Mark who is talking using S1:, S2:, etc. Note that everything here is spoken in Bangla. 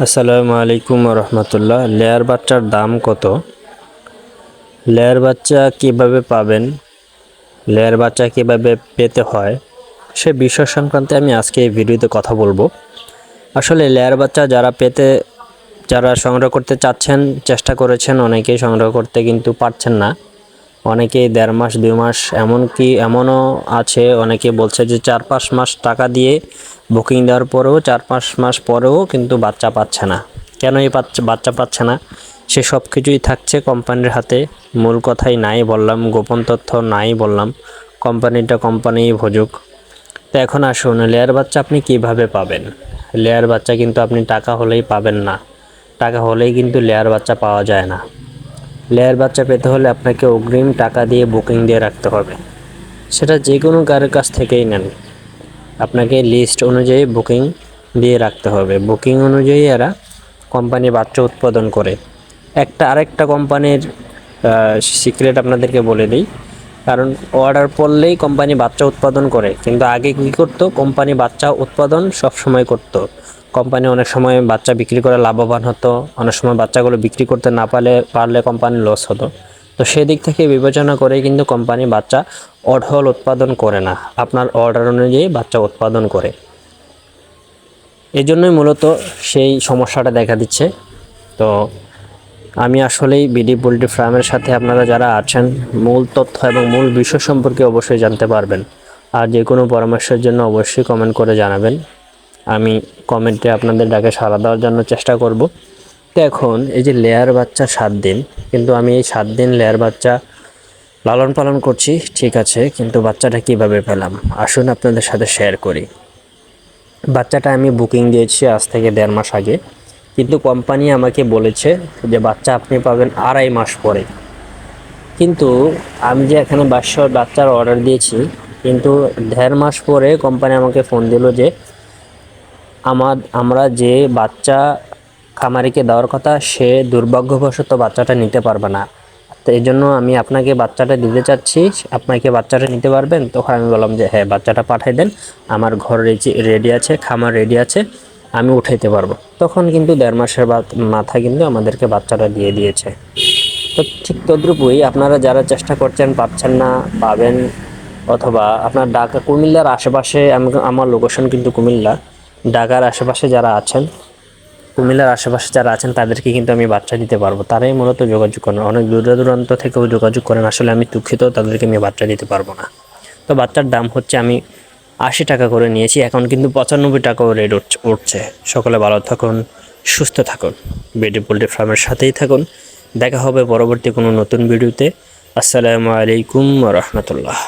S1: আসসালামু আলাইকুম রহমতুল্লাহ। লেয়ার বাচ্চার দাম কত? লেয়ার বাচ্চা কীভাবে পাবেন? লেয়ার বাচ্চা কীভাবে পেতে হয়? সে বিষয় সংক্রান্তে আমি আজকে এই ভিডিওতে কথা বলব। আসলে লেয়ার বাচ্চা যারা পেতে, যারা সংগ্রহ করতে চাচ্ছেন, চেষ্টা করেছেন, অনেকেই সংগ্রহ করতে কিন্তু পারছেন না। অনেকেই দেড় মাস, দুই মাস, এমনকি এমনও আছে, অনেকে বলছে যে চার পাঁচ মাস টাকা দিয়ে বুকিং দেওয়ার পরেও, চার পাঁচ মাস পরেও কিন্তু বাচ্চা পাচ্ছে না। কেন এই বাচ্চা পাচ্ছে না? সে সব কিছুই থাকছে কোম্পানির হাতে। মূল কথাই নাই বললাম, গোপন তথ্য নাই বললাম। কোম্পানিটা কোম্পানিই ভোজুক। তো এখন আসুন লেয়ার বাচ্চা আপনি কীভাবে পাবেন? লেয়ার বাচ্চা কিন্তু আপনি টাকা হলেই পাবেন না। টাকা হলেই কিন্তু লেয়ার বাচ্চা পাওয়া যায় না। লেয়ার বাচ্চা পেতে হলে আপনাকে অগ্রিম টাকা দিয়ে বুকিং দিয়ে রাখতে হবে। সেটা যে কোনো কারোর কাছ থেকেই নেন। আপনাকে লিস্ট অনুযায়ী বুকিং দিয়ে রাখতে হবে। বুকিং অনুযায়ী এরা কোম্পানি বাচ্চা উৎপাদন করে। একটা আরেকটা কোম্পানির সিক্রেট আপনাদেরকে বলে দিই। কারণ অর্ডার পড়লেই কোম্পানি বাচ্চা উৎপাদন করে, কিন্তু আগে কী করতো? কোম্পানি বাচ্চা উৎপাদন সব সময় করতো। কোম্পানি অনেক সময় বাচ্চা বিক্রি করে লাভবান হতো, অনেক সময় বাচ্চাগুলো বিক্রি করতে না পারলে পারলে কোম্পানি লস হতো। তো সেদিক থেকে বিবেচনা করে কিন্তু কোম্পানি বাচ্চা অঢল উৎপাদন করে না, আপনার অর্ডার অনুযায়ী বাচ্চা উৎপাদন করে। এই জন্যই মূলত সেই সমস্যাটা দেখা দিচ্ছে। তো আমি আসলেই বিডি পোলট্রি ফার্মের সাথে আপনারা যারা আছেন, মূল তথ্য এবং মূল বিষয় সম্পর্কে অবশ্যই জানতে পারবেন। আর যে কোনো পরামর্শের জন্য অবশ্যই কমেন্ট করে জানাবেন। আমি কমেন্টে আপনাদের ডাকে সাড়া দেওয়ার জন্য চেষ্টা করব। তো এখন এই যে লেয়ার বাচ্চা সাত দিন, কিন্তু আমি এই সাত দিন লেয়ার বাচ্চা লালন পালন করছি, ঠিক আছে, কিন্তু বাচ্চাটা কীভাবে পেলাম? আসুন আপনাদের সাথে শেয়ার করি। বাচ্চাটা আমি বুকিং দিয়েছি আজ থেকে দেড় মাস আগে, কিন্তু কোম্পানি আমাকে বলেছে যে বাচ্চা আপনি পাবেন আড়াই মাস পরে। কিন্তু আমি যে এখানে বাচ্চার বাচ্চার অর্ডার দিয়েছি, কিন্তু দেড় মাস পরে কোম্পানি আমাকে ফোন দিল যে আমার, আমরা যে বাচ্চা খামারিকে দেওয়ার কথা, সে দুর্ভাগ্যবশত বাচ্চাটা নিতে পারবে না। তো এই জন্য আমি আপনাকে বাচ্চাটা দিতে চাচ্ছি। আপনাকে বাচ্চাটা নিতে পারবেন? তখন আমি বললাম যে হ্যাঁ বাচ্চাটা পাঠাই দেন। আমার ঘর রেডি আছে, খামার রেডি আছে, আমি উঠাইতে পারব। তখন কিন্তু দেড় মাসের মাথা কিন্তু আমাদেরকে বাচ্চাটা দিয়ে দিয়েছে। তো ঠিক তদ্রুপই আপনারা যারা চেষ্টা করছেন, পাচ্ছেন না, পাবেন, অথবা আপনার ঢাকা, কুমিল্লার আশেপাশে, আমি, আমার লোকেশন কিন্তু কুমিল্লা। ঢাকার আশেপাশে যারা আছেন, কুমিল্লার আশেপাশে যারা আছেন, তাদেরকে কিন্তু আমি বাচ্চা দিতে পারব। তারাই মূলত যোগাযোগ করেন। অনেক দূর দূরান্ত থেকেও যোগাযোগ করেন। আসলে আমি দুঃখিত, তাদেরকে আমি বাচ্চা দিতে পারব না। তো বাচ্চার দাম হচ্ছে, আমি আশি টাকা করে নিয়েছি। এখন কিন্তু পঁচানব্বই টাকাও রেট উঠছে উঠছে। সকলে ভালো থাকুন, সুস্থ থাকুন। বেডি পোল্ট্রি ফার্মের সাথেই থাকুন। দেখা হবে পরবর্তী কোনো নতুন ভিডিওতে। আসসালামু আলাইকুম রহমতুল্লাহ।